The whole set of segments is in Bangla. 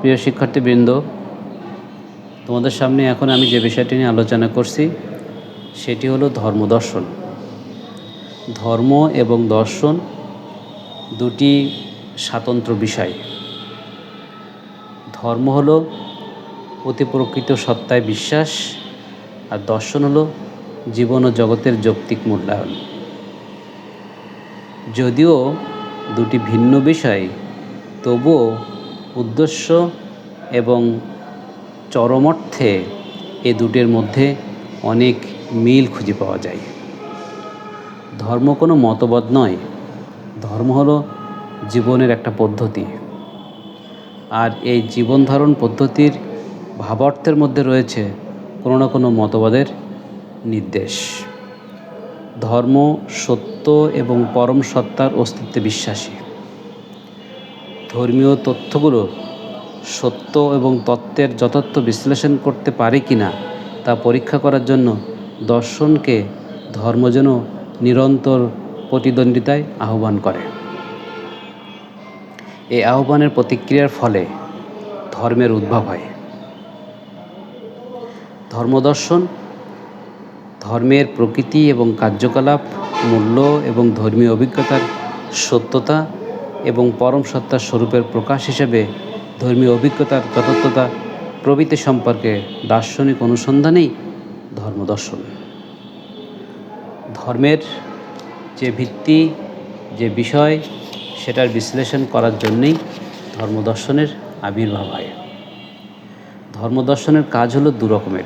প্রিয় শিক্ষার্থীবৃন্দ, তোমাদের সামনে এখন আমি যে বিষয়টি নিয়ে আলোচনা করছি, সেটি হলো ধর্মদর্শন ধর্ম এবং দর্শন দুটি স্বাতন্ত্র বিষয়। ধর্ম হলো অতি প্রকৃত সত্তায় বিশ্বাস, আর দর্শন হলো জীবন ও জগতের যৌক্তিক মূল্যায়ন। যদিও দুটি ভিন্ন বিষয়, তবুও উদ্দেশ্য এবং চরমর্থে এ দুটির মধ্যে অনেক মিল খুঁজে পাওয়া যায়। ধর্ম কোনো মতবাদ নয়। ধর্ম হলো জীবনের একটা পদ্ধতি। আর এই জীবন ধারণ পদ্ধতির ভাবার্থের মধ্যে রয়েছে কোনো না কোনো মতবাদের নির্দেশ। ধর্ম সত্য এবং পরম সত্তার অস্তিত্বে বিশ্বাসী। ধর্মীয় তথ্যগুলো সত্য এবং তত্ত্বের যথার্থ বিশ্লেষণ করতে পারে কি না তা পরীক্ষা করার জন্য দর্শনকে ধর্ম যেন নিরন্তর প্রতিদ্বন্দ্বিতায় আহ্বান করে। এই আহ্বানের প্রতিক্রিয়ার ফলে ধর্মের উদ্ভব হয়। ধর্মদর্শন ধর্মের প্রকৃতি এবং কার্যকলাপ, মূল্য এবং ধর্মীয় অভিজ্ঞতার সত্যতা এবং পরম সত্তার স্বরূপের প্রকাশ হিসেবে ধর্মীয় অভিজ্ঞতার যথার্থতা প্রভৃতি সম্পর্কে দার্শনিক অনুসন্ধানেই ধর্মদর্শন। ধর্মের যে ভিত্তি, যে বিষয়, সেটার বিশ্লেষণ করার জন্যেই ধর্মদর্শনের আবির্ভাব হয়। ধর্মদর্শনের কাজ হলো দু রকমের।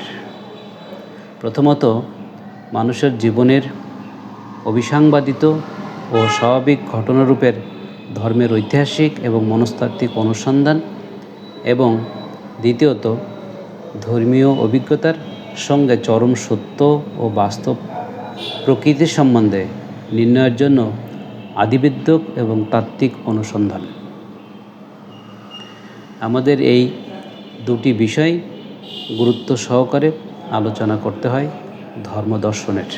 প্রথমত, মানুষের জীবনের অভিসাংবাদিত ও স্বাভাবিক ঘটনারূপের ধর্মের ঐতিহাসিক এবং মনস্তাত্ত্বিক অনুসন্ধান এবং দ্বিতীয়ত, ধর্মীয় অভিজ্ঞতার সঙ্গে চরম সত্য ও বাস্তব প্রকৃতির সম্বন্ধে নির্ণয়ের জন্য আদিবিদ্যক এবং তাত্ত্বিক অনুসন্ধান। আমাদের এই দুটি বিষয় গুরুত্ব সহকারে আলোচনা করতে হয় ধর্ম দর্শনের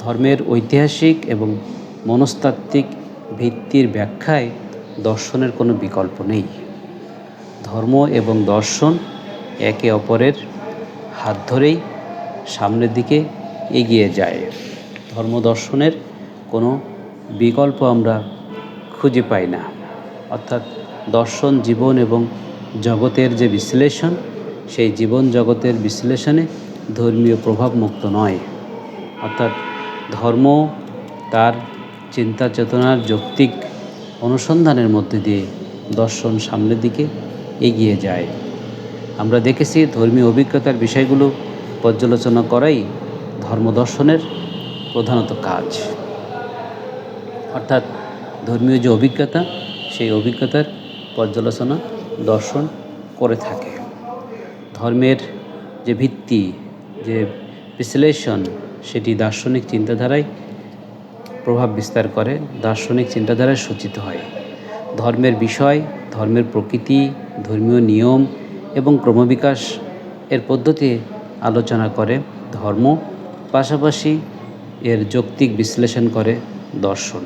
ধর্মের ঐতিহাসিক এবং মনস্তাত্ত্বিক ভিত্তির ব্যাখ্যায় দর্শনের কোনো বিকল্প নেই। ধর্ম এবং দর্শন একে অপরের হাত ধরেই সামনের দিকে এগিয়ে যায়। ধর্ম দর্শনের কোনো বিকল্প আমরা খুঁজে পাই না। অর্থাৎ দর্শন জীবন এবং জগতের যে বিশ্লেষণ, সেই জীবন জগতের বিশ্লেষণে ধর্মীয় প্রভাব মুক্ত নয়। অর্থাৎ ধর্ম তার চিন্তা চেতনার যৌক্তিক অনুসন্ধানের মধ্যে দিয়ে দর্শন সামনের দিকে এগিয়ে যায়। আমরা দেখেছি ধর্মীয় অভিজ্ঞতার বিষয়গুলো পর্যালোচনা করাই ধর্মদর্শনের প্রধানত কাজ। অর্থাৎ ধর্মীয় যে অভিজ্ঞতা, সেই অভিজ্ঞতার পর্যালোচনা দর্শন করে থাকে। ধর্মের যে ভিত্তি, যে বিশ্লেষণ, সেটি দার্শনিক চিন্তাধারায় প্রভাব বিস্তার করে, দার্শনিক চিন্তাধারায় সূচিত হয়। ধর্মের বিষয়, ধর্মের প্রকৃতি, ধর্মীয় নিয়ম এবং ক্রমবিকাশ এর পদ্ধতি আলোচনা করে, ধর্ম, পাশাপাশি এর যৌক্তিক বিশ্লেষণ করে দর্শন।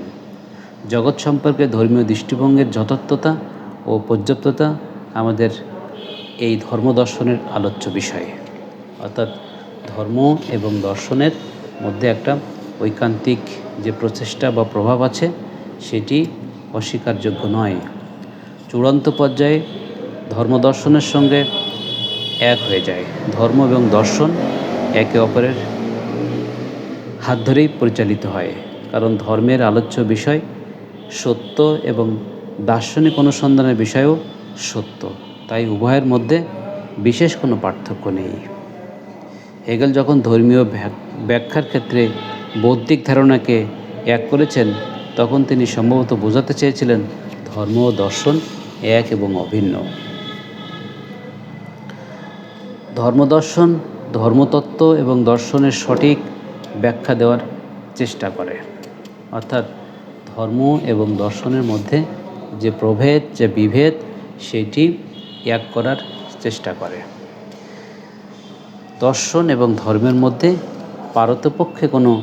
জগৎ সম্পর্কে ধর্মীয় দৃষ্টিভঙ্গের যথার্থতা ও পর্যাপ্ততা আমাদের এই ধর্ম দর্শনের আলোচ্য বিষয়। অর্থাৎ ধর্ম এবং দর্শনের মধ্যে একটা ঐকান্তিক যে প্রচেষ্টা বা প্রভাব আছে, সেটি অস্বীকারযোগ্য নয়। চূড়ান্ত পর্যায়ে ধর্ম দর্শনের সঙ্গে এক হয়ে যায়। ধর্ম এবং দর্শন একে অপরের হাত ধরেই পরিচালিত হয়। কারণ ধর্মের আলোচ্য বিষয় সত্য এবং দার্শনিক অনুসন্ধানের বিষয়ও সত্য। তাই উভয়ের মধ্যে বিশেষ কোনো পার্থক্য নেই। হেগেল যখন ধর্মীয় ব্যাখ্যার ক্ষেত্রে বৌদ্ধিক ধারণাকে এক করেছেন, তখন তিনি সম্ভবত বোঝাতে চেয়েছিলেন, ধর্ম ও দর্শন এক এবং অভিন্ন। ধর্মদর্শন ধর্মতত্ত্ব এবং দর্শনের সঠিক ব্যাখ্যা দেওয়ার চেষ্টা করে। অর্থাৎ ধর্ম এবং দর্শনের মধ্যে যে প্রভেদ, যে বিভেদ, সেটি এক করার চেষ্টা করে। দর্শন এবং ধর্মের মধ্যে পারতপক্ষে কোনো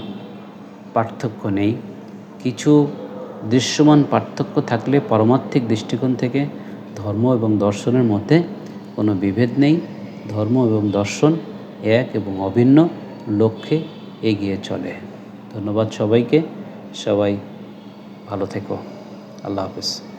পার্থক্য নেই। কিছু দৃশ্যমান পার্থক্য থাকলে পারমার্থিক দৃষ্টিকোণ থেকে ধর্ম এবং দর্শনের মধ্যে কোনো বিভেদ নেই। ধর্ম এবং দর্শন এক এবং অভিন্ন লক্ষ্যে এগিয়ে চলে। ধন্যবাদ সবাইকে। সবাই ভালো থেকো। আল্লাহ হাফিজ।